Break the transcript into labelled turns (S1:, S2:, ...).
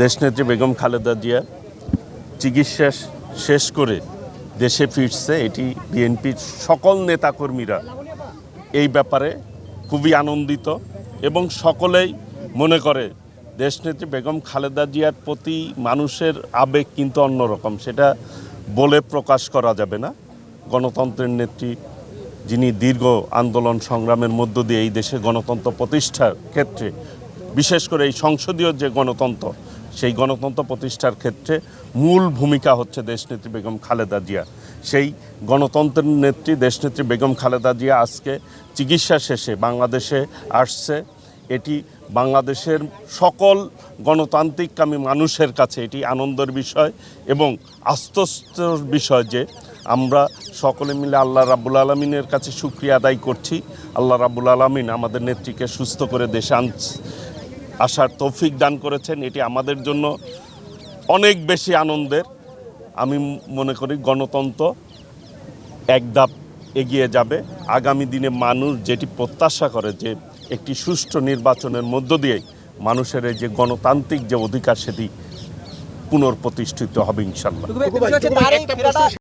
S1: দেশনেত্রী বেগম খালেদা জিয়া চিকিৎসা শেষ করে দেশে ফিরছে, এটি বিএনপির সকল নেতাকর্মীরা এই ব্যাপারে খুবই আনন্দিত এবং সকলেই মনে করে দেশনেত্রী বেগম খালেদা জিয়ার প্রতি মানুষের আবেগ কিন্তু অন্যরকম, সেটা বলে প্রকাশ করা যাবে না। গণতন্ত্রের নেত্রী যিনি দীর্ঘ আন্দোলন সংগ্রামের মধ্য দিয়ে এই দেশে গণতন্ত্র প্রতিষ্ঠার ক্ষেত্রে, বিশেষ করে এই সংসদীয় যে গণতন্ত্র সেই গণতন্ত্র প্রতিষ্ঠার ক্ষেত্রে মূল ভূমিকা হচ্ছে দেশনেত্রী বেগম খালেদা জিয়া। সেই গণতন্ত্রের নেত্রী দেশনেত্রী বেগম খালেদা জিয়া আজকে চিকিৎসা শেষে বাংলাদেশে আসছে। এটি বাংলাদেশের সকল গণতান্ত্রিক গণতান্ত্রিককামী মানুষের কাছে এটি আনন্দের বিষয় এবং আশ্বস্তর বিষয় যে আমরা সকলে মিলে আল্লাহ রাব্বুল আলমিনের কাছে সুক্রিয়া আদায় করছি। আল্লাহ রাব্বুল আলমিন আমাদের নেত্রীকে সুস্থ করে দেশে আনছে। আসার তৌফিক দান করেছেন এটি আমাদের জন্য অনেক বেশি আনন্দের। আমি মনে করি গণতন্ত্র এক ধাপ এগিয়ে যাবে। আগামী দিনে মানুষ যেটি প্রত্যাশা করে যে একটি সুষ্ঠু নির্বাচনের মধ্য দিয়ে মানুষের এই যে গণতান্ত্রিক যে অধিকার সেটি পুনর্প্রতিষ্ঠিত হবে ইনশাল্লাহ।